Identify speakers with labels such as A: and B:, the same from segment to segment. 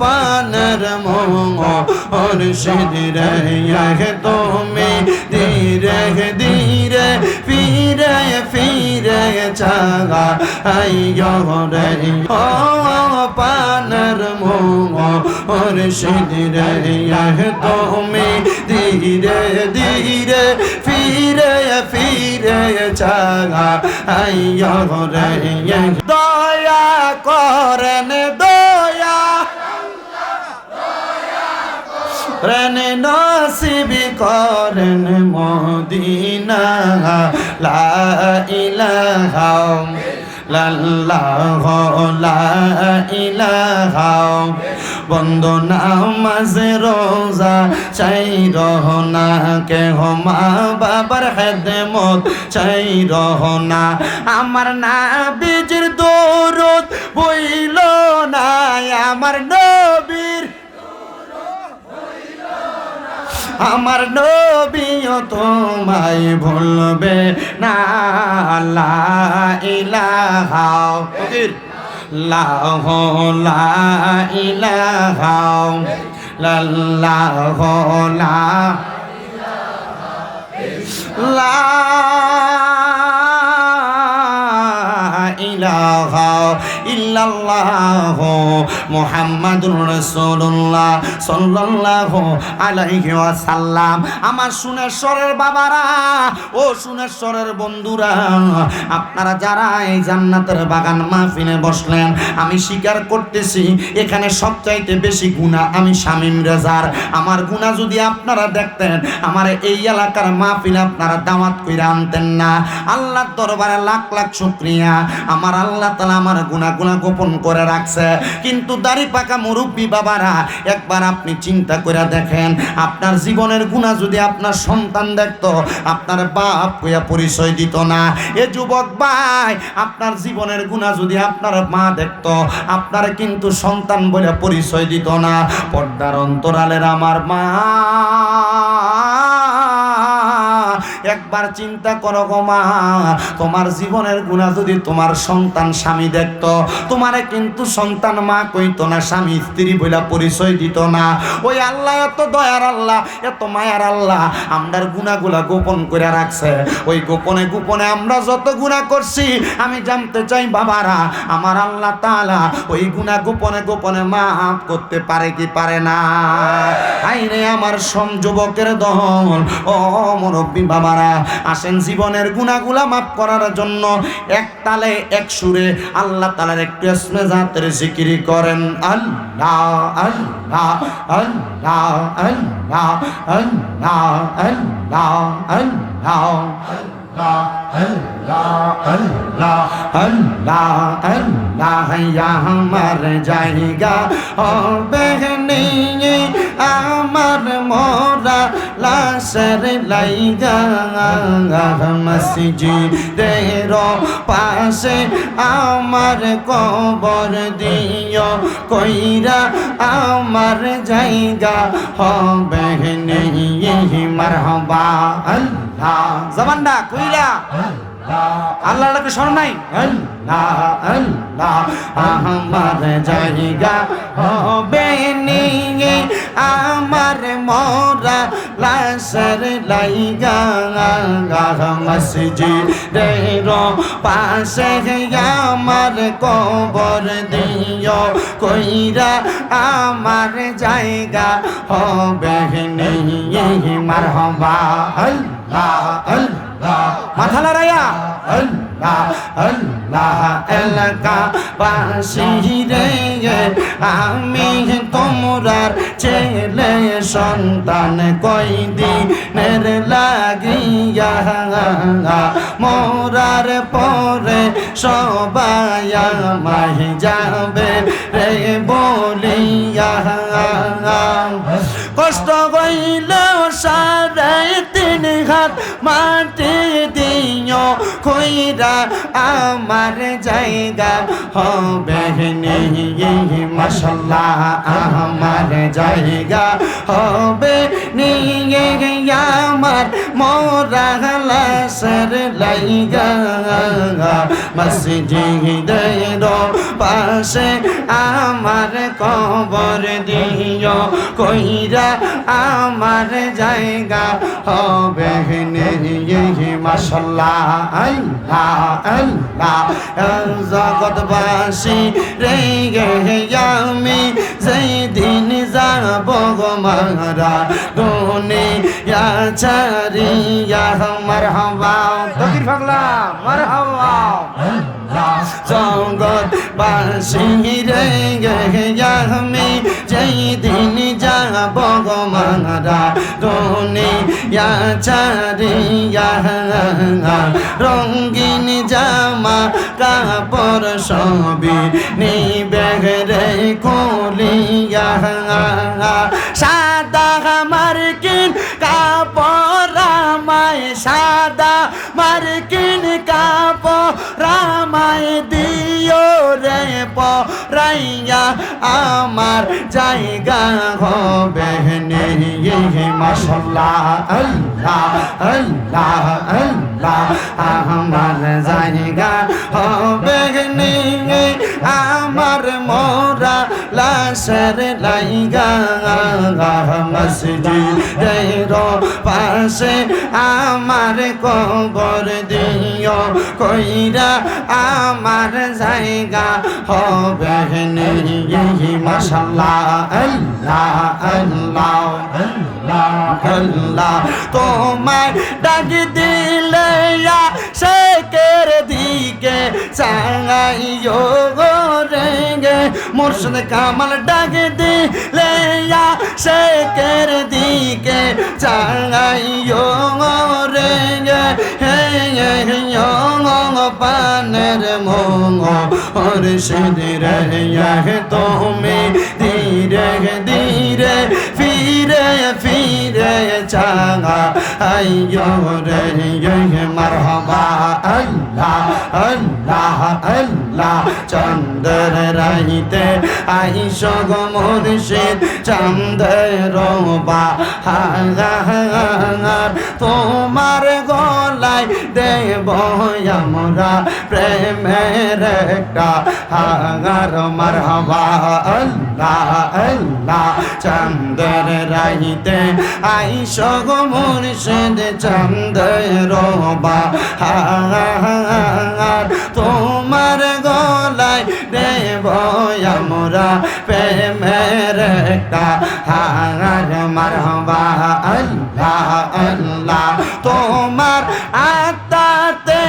A: পানের মুর্শিদ রে তুমি ধীরে ধীরে ফিরে ফিরে চাগা আইয়ো রে ও পানের মুর্শিদ রে তুমি ধীরে ধীরে ফিরে ফিরে চাগা আইয়ো রে দয়া করেন দয়া রেন নসিবি করেন মদিনা। লা ইলাহা লাল্লাহ লা ইলাহা। বন্ধ, নামাজ, রোজা চাই রহনা কে হো মা বাবার হেদমত চাই রহনা আমার না বীজের দৌরত বইল না আমার নবীর আমার নবীও তোমায় ভুলবে না। লা ইলাহা। লাহ লা ইলাহা। লাল্লাহ লা লা ইলাহা। ইল্লাল্লাহ মুহাম্মাদুর রাসূলুল্লাহ সাল্লাল্লাহু আলাইহি ওয়াসাল্লাম। আমার সুনেশ্বরের বাবারা, ও সুনেশ্বরের বন্ধুরা, আপনারা যারা এই জান্নাতের বাগান মাহফিলে বসলেন, আমি স্বীকার করতেছি, এখানে সবচাইতে বেশি গুণা আমি শামিম রেজার। আমার গুণা যদি আপনারা দেখতেন, আমার এই এলাকার মাহফিলে আপনারা দাওয়াত কইরা আনতেন না। আল্লাহর দরবারে লাখ লাখ শুক্রিয়া। আমার আল্লাহ তালা আমার গুণা গুণা গোপন করে রাখছে। কিন্তু দাড়ি পাকা মুরব্বী বাবারা, একবার আপনি চিন্তা করে দেখেন, আপনার জীবনের গুণা যদি আপনার সন্তান দেখত, আপনার বাপ কইয়া পরিচয় দিত না। এ যুবক ভাই, আপনার জীবনের গুণা যদি আপনার মা দেখত, আপনার কিন্তু সন্তান বলে পরিচয় দিত না। পর্দার অন্তরালের আমার মা একবার চিন্তা করো গো মা, তোমার জীবনের গুণা যদি তোমার সন্তান স্বামী দেখতো, তোমারে কিন্তু সন্তান মা কইতো না, স্বামী স্ত্রী বইলা পরিচয় দিত না। ওই আল্লাহ, এত দয়ার আল্লাহ, এত মায়ার আল্লাহ, আমরার গুণাগুলা গোপন করে রাখছে। ওই গোপনে গোপনে আমরা যত গুণা করছি, আমি জানতে চাই বাবারা, আমার আল্লাহ তাআলা ওই গুণা গোপনে গোপনে মা করতে পারে কি পারে না? আইরে আমার সম যুবকের দল। ও মুরব্বী বাবারা, আসেন জীবনের গুণাগুলা মাফ করার জন্য। এক তালে, এক সুরে আল্লাহ তালার একটু এসমে জাতের জিকিরি করেন। আল্লাহ আল্লাহ আল্লাহ আল্লাহ আল্লাহ আল্লাহ আল্লাহ আল্লাহ। আল্লাহ আমার জায়গা হবে নিয়ে আমার মোরা লাশের লাইগা মসজিদের পাশে আমার কবর দিও কইরা আমার জায়গা হবে নিয়ে মারহাবা আল্লাহ জবানটা কইলা আল্লাহ। আল্লাহকে স্মরণ নাই? আল্লাহ। আল্লাহ আমার জায়গা হবে নিয়ে আমার মরা লাশের লাইগা মসজিদের পাশে আমার কবর দিও কইরা আমার জায়গা হবে নিয়ে মারহাবা। আল্লাহ মাথা লড়াইয়া আল্লাহ আল্লাহ, এলাকা বাসি রে আমি তোমরার ছেলে, সন্তান কই দিনের লাগিয়া। মোরার পরে সবাই মাহ যাবে রে বলিয়া। কষ্ট কইরা আমার জায়গা হবে নেই মাসাল্লাহ আমার জায়গা হবে নেই আমার মোরা লাসের লাইগা মসজিদের পাশে আমার কবর দিও, কইরা আমার জায়গা হবে মাসাল্লাহ আল্লাহ আল্লাহ জগৎবাসী রে গে আমি যেই দিন যাব মারা দুনি ইয়া চারিয়া মারহাবা। ফকির পাগলা মারহাবা। জগত বাসি রে আমি যেই দিন যাব মারা দুনি ইয়া চারিয়া রঙ্গিন জামা কাপড় সবি নিয়ে আমায় দিও রে পরাইয়া, আমার জায়গা হবে নিয়ে মাসাল্লাহ আল্লাহ আল্লাহ আল্লাহ, আমার জায়গা হবে আমার মোরা লাশের লাইগা মসজিদের পাশে আমার কবর দিও, কইরা আমার জায়গা হবে নিয়ে মাশাল্লাহ আল্লাহ আল্লাহ আল্লাহ তোমায় ডাক দিলে শেখের দিকে চাঙাইও রেঙ্গে মোর্শদ কামাল ডাকে দিলে সে কের দিকে চাঙাইও রে হে পানের মোমো ওর সিদির তুমি। ধীরে ধীরে, ফিরে ফিরে চাঙা আইয়ো রে মরহবা, আল্লাহ আল্লাহ আল্লাহ চন্দ চন্দ্র রাইতে আইস গো মুর্শিদ চন্দ্র তোমার গলায় দেব আমরা প্রেমের একটা হাগার মারহাবা, আল্লাহ আল্লাহ। চন্দ্র রাইতে আইস গো মুর্শিদ চন্দ্র বা হাগার তোমার গলায় দেব আমরা প্রেমের একটা হাগার মারহাবা। আল্লাহ আল্লাহ, তোমার আত্মাতে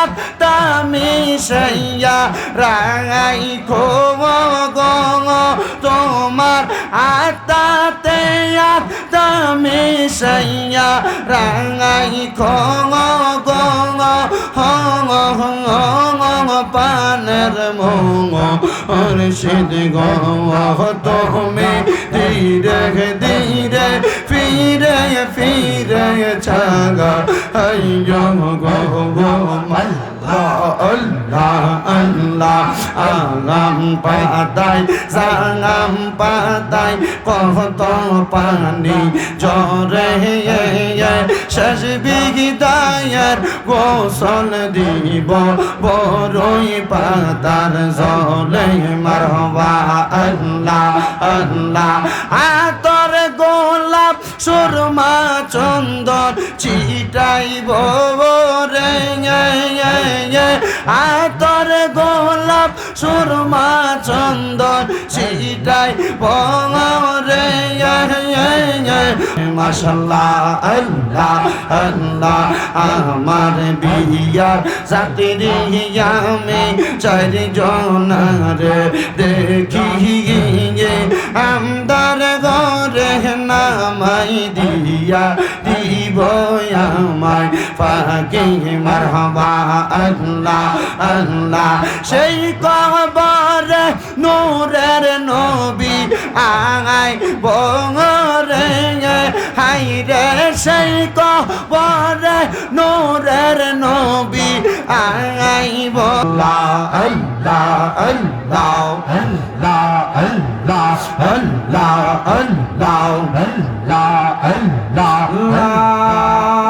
A: আত্মামি সাইয়া রাঙাই খো গো। তোমার আত্মাতে আত্মামি সাইয়া রাঙাই খো গো। পানের অর্ষিদ গো তুমি। ধীরে ধীরে ফিরে ফিরে ছাগা আই গো গো আল্লাহ আল্লাহ। আগাম কত পানি গোসল দিব বড়ই পাতার জলে মারবা আল্লাহ আল্লাহ। আতর গোলাপ, সুরমা চন্দন চিটাইব রে আতর সুরমা চন্দন চিটাই রে মাশাল্লাহ, আল্লাহ আল্লাহ, আমার বিয়ার জাতির আমি চারিজনার দেখি আমদার ঘরে নামাই দিয়া দিব আমায়। ফাঁকে মারহাবা, আল্লাহ আল্লাহ। সেই কবর নূরের নবী আঙাই বঙরে হাই রে, সেই কবর নূরের নবী আঙাই বলা আল্লাহ আল্লাহ আল্লাহ আল্লাহ আল্লাহ আল্লাহ আল্লাহ আল্লাহ।